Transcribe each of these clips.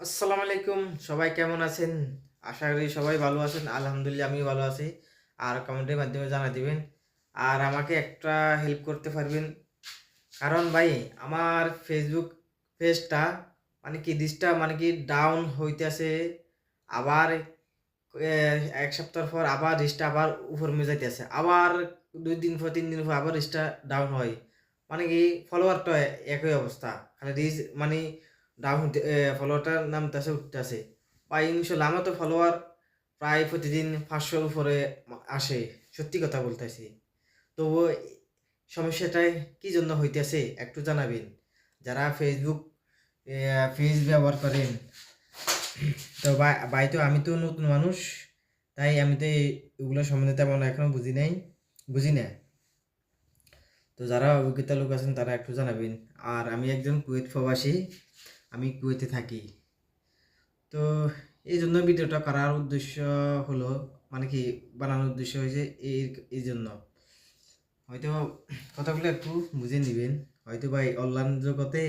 আসসালামু আলাইকুম, সবাই কেমন আছেন? আশা করি সবাই ভালো আছেন, আলহামদুলিল্লাহ আমিও ভালো আছি। আর কমেন্টের মাধ্যমে জানা দিবেন। আর আমাকে একটা হেল্প করতে পারবেন। কারণ ভাই, আমার ফেসবুক পেজটা মানে কি দিসটা মানে কি ডাউন হইতেছে, আবার এক সপ্তাহ পর আবার রিস্টা আবার উপর মে যাইতেছে। আবার দুই দিন পর, তিন দিন পর আবার রিস্টা ডাউন হয়। মানে কি ফলোয়ারটা একই অবস্থা। খালি রিস মানে ডাউন ফলোয়ারটার নামতেছে উঠতেছে বা ইনশাল্লাহ আমার তো ফলোয়ার প্রায় প্রতিদিন পাঁচশোর উপরে আসে, সত্যি কথা বলতেছি তবুও সমস্যাটাই কি জন্য হইতেছে একটু জানাবেন। যারা ফেসবুক পেজ ব্যবহার করেন, তো ভাই তো আমি তো নতুন মানুষ, তাই আমি তো এগুলো সম্বন্ধে তেমন এখনও বুঝি নাই, বুঝি না। তো যারা অভিজ্ঞতা লোক আছেন তারা একটু জানাবেন। আর আমি একজন কুয়েত প্রবাসী আমি কুয়েতে থাকি। তো এই জন্য ভিডিওটা করার উদ্দেশ্য হলো মানে কি, বানানোর উদ্দেশ্য হয়েছে এই এই জন্য হয়তো কথাগুলো একটু বুঝে নেবেন। হয়তো ভাই অনলাইন জগতে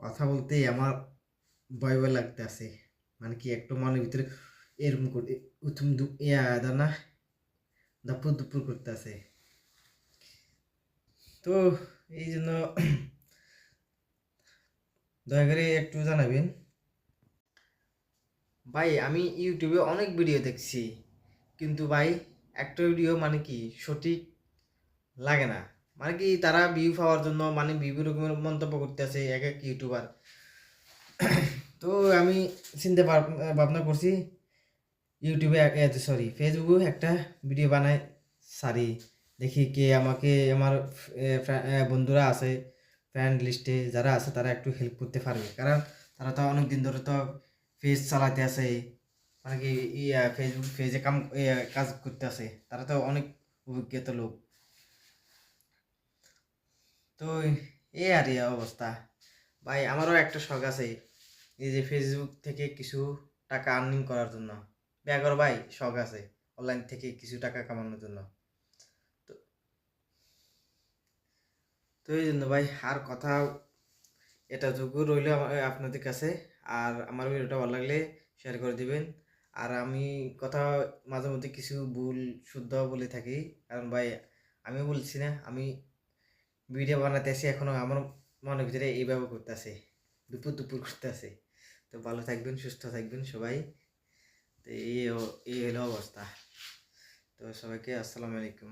কথা বলতে আমার ভয় ভয় লাগতে আছে মানে কি, একটু মনের ভিতরে এরকম করে, উথুম ইয়া, দানা দাপুর দুপুর করতে আছে তো এই জন্য দয়া করে একটু জানাবেন। ভাই, আমি ইউটিউবে অনেক ভিডিও দেখছি, কিন্তু ভাই, একটা ভিডিও মানে কি সঠিক লাগে না। মানে কি তারা ভিউ পাওয়ার জন্য মানে বিভিন্ন রকমের মন্তব্য করতেছে, এক এক ইউটিউবার তো আমি চিন্তা ভাব- ভাবনা করছি, ইউটিউবে সরি ফেসবুকে একটা ভিডিও বানাই সারি। দেখি কে আমাকে, আমার বন্ধুরা আছে ফ্রেন্ড লিস্টে যারা আছে তারা একটু হেল্প করতে পারবে। কারণ তারা তো অনেক দিন ধরে তো পেজ চালাতে আছে মানে কি ইয়া ফেসবুক পেজে কাম কাজ করতে আছে। তারা তো অনেক অভিজ্ঞতা লোক। তো এই আর অবস্থা। ভাই, আমারও একটা শখ আছে, এই যে ফেসবুক থেকে কিছু টাকা আর্নিং করার জন্য। ব্যাগর ভাই, শখ আছে অনলাইন থেকে কিছু টাকা কামানোর জন্য। তো এই জন্য ভাই আর কথা এটা যোগ্য রইল আপনাদের কাছে। আর আমার ভিডিওটা ভালো লাগলে শেয়ার করে দিবেন। আর আমি কথা মাঝে মধ্যে কিছু ভুল, শুদ্ধ বলে থাকি। কারণ ভাই আমি বলছি না, আমি ভিডিও বানাতে বানাতেছি এখনও আমার মনের ভিতরে এইভাবে করতেছে। দুপুর দুপুর করতেছে। তো ভালো থাকবেন, সুস্থ থাকবেন সবাই। তো এই এই হলো অবস্থা। তো সবাইকে আসসালামু আলাইকুম।